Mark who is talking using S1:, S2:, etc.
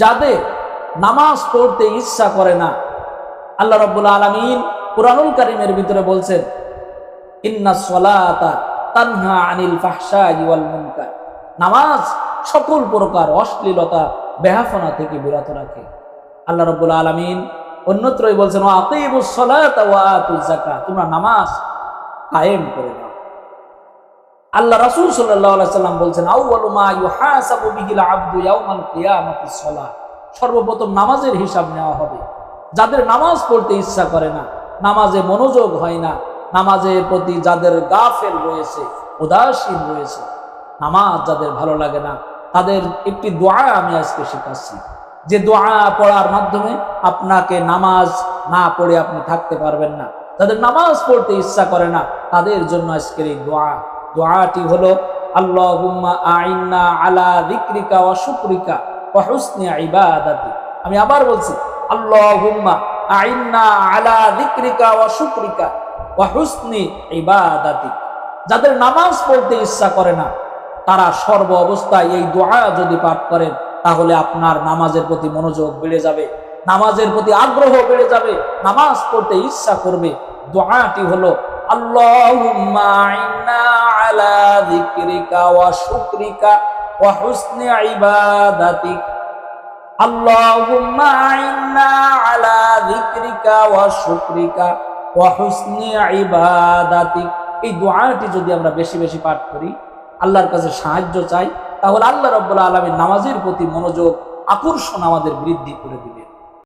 S1: যাদের নামাজ পড়তে ইচ্ছা করে না। আল্লাহ রব্বুল আলমিন কোরআনুল কারিমের ভিতরে বলছেন, ইন্না সলাতা তানহা আনিল মুনকার। নামাজ সকল প্রকার অশ্লীলতা, বেহাফনা থেকে বিরত রাখে। আল্লাহ রব্বুল আলমিন অন্যত্রই বলছেন তোমরা নামাজ কায়েম করে দাও। আল্লাহ রাসূল সাল্লাম বলছেন সর্বপ্রথম নামাজের হিসাব নেওয়া হবে। যাদের নামাজ পড়তে ইচ্ছা করে না, নামাজে মনোযোগ হয় না, নামাজের প্রতি যাদের গাফেল রয়েছে, উদাসীন রয়েছে, নামাজ যাদের ভালো লাগে না, তাদের একটি দোয়া আমি আজকে শেখাচ্ছি। যে দোয়া পড়ার মাধ্যমে আপনাকে নামাজ না পড়ে আপনি থাকতে পারবেন না। যাদের নামাজ পড়তে ইচ্ছা করে না, তাদের জন্য আজকের এই দোয়া দোয়াটি হলো আইন্না আলা ইবাদাতি। আমি আবার বলছি আইন্না আলা ইবাদাতি। যাদের নামাজ পড়তে ইচ্ছা করে না, তারা সর্ব অবস্থায় এই দোয়া যদি পাঠ করেন, তাহলে আপনার নামাজের প্রতি মনোযোগ বেড়ে যাবে, নামাজের প্রতি আগ্রহ বেড়ে যাবে, নামাজ পড়তে ইচ্ছা করবে। দোয়াটি হলো, আল্লাহুম্মা আইন্না আলা ইবাদাতিক। আল্লাহুম্মা আইন্না আলা ইবাদাতিক। এই দোয়াটি যদি আমরা বেশি বেশি পাঠ করি, আল্লাহর কাছে সাহায্য চাই, তাহলে আল্লাহ রব্বুল আলমীর নামাজের প্রতি মনোযোগ, আকর্ষণ আমাদের বৃদ্ধি করে দিবে